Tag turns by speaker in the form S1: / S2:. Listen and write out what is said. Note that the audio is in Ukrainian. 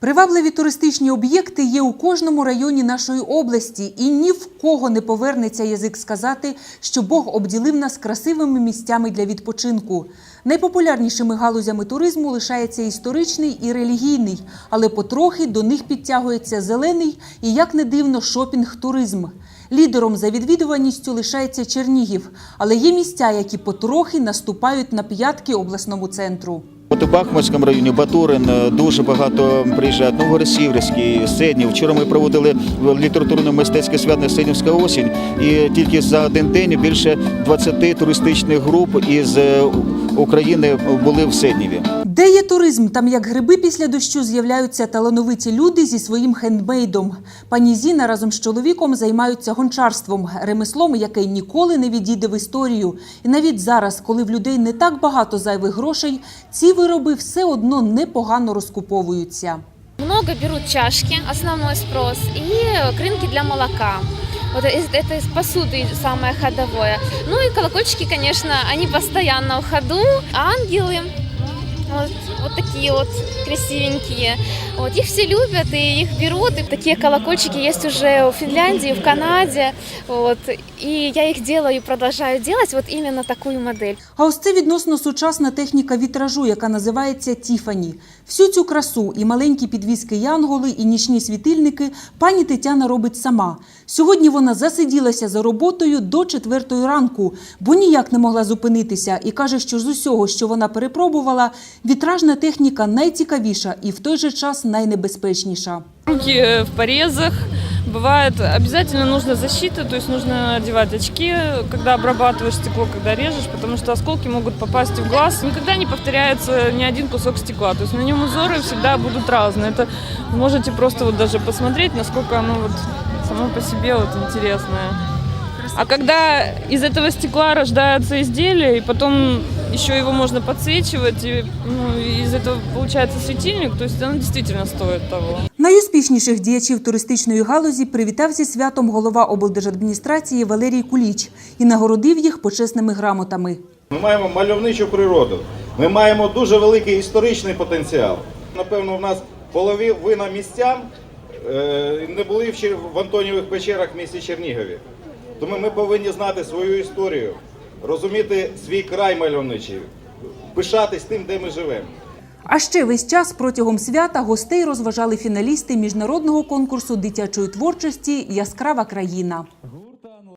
S1: Привабливі туристичні об'єкти є у кожному районі нашої області, і ні в кого не повернеться язик сказати, що Бог обділив нас красивими місцями для відпочинку. Найпопулярнішими галузями туризму лишається історичний і релігійний, але потрохи до них підтягується зелений і, як не дивно, шопінг-туризм. Лідером за відвідуваністю лишається Чернігів, але є місця, які потрохи наступають на п'ятки обласному центру.
S2: У Бахмутському районі Батурин е, дуже багато приїжджають. Новгородсівський, Седнів. Вчора ми проводили літературно-мистецьке свято Седнівська осінь. І тільки за один день більше 20 туристичних груп із е, України були в Седніві.
S1: Де є туризм, там як гриби після дощу з'являються талановиті люди зі своїм хендмейдом. Пані Зіна разом з чоловіком займаються гончарством, ремеслом, яке ніколи не відійде в історію. І навіть зараз, коли в людей не так багато зайвих грошей, ці вироби все одно непогано розкуповуються.
S3: Много берут чашки, основной спрос, и крынки для молока. Вот из- это из посуды самое ходовое. Ну и колокольчики, конечно, они постоянно в ходу. Ангелы, вот, вот такие вот красивенькие. Вот, их все любят и их берут. И такие колокольчики есть уже в Финляндии, в Канаде. Вот, и я их делаю и продолжаю делать вот именно такую модель.
S1: А ось це відносно сучасна техніка вітражу, яка називається Тіфані. Всю цю красу і маленькі підвіски янголи, і нічні світильники пані Тетяна робить сама. Сьогодні вона засиділася за роботою до четвертої ранку, бо ніяк не могла зупинитися і каже, що з усього, що вона перепробувала, вітражна техніка найцікавіша і в той же час найнебезпечніша.
S4: Руки э, в порезах. Бывает, обязательно нужна защита, то есть нужно одевать очки, когда обрабатываешь стекло, когда режешь, потому что осколки могут попасть в глаз. Никогда не повторяется ни один кусок стекла, то есть на нем узоры всегда будут разные. Это вы можете просто вот даже посмотреть, насколько оно вот само по себе вот интересное. А когда из этого стекла рождается изделие, и потом еще его можно подсвечивать, и ну, из этого получается светильник, то есть оно действительно стоит того.
S1: Найуспішніших діячів туристичної галузі привітав зі святом голова облдержадміністрації Валерій Куліч і нагородив їх почесними грамотами.
S5: Ми маємо мальовничу природу. Ми маємо дуже великий історичний потенціал. Напевно, в нас половина містян е, не були в Антонівих печерах в місті Чернігові. Тому ми повинні знати свою історію, розуміти свій край мальовничий, пишатись тим, де ми живемо.
S1: А ще весь час протягом свята гостей розважали фіналісти міжнародного конкурсу дитячої творчості Яскрава країна.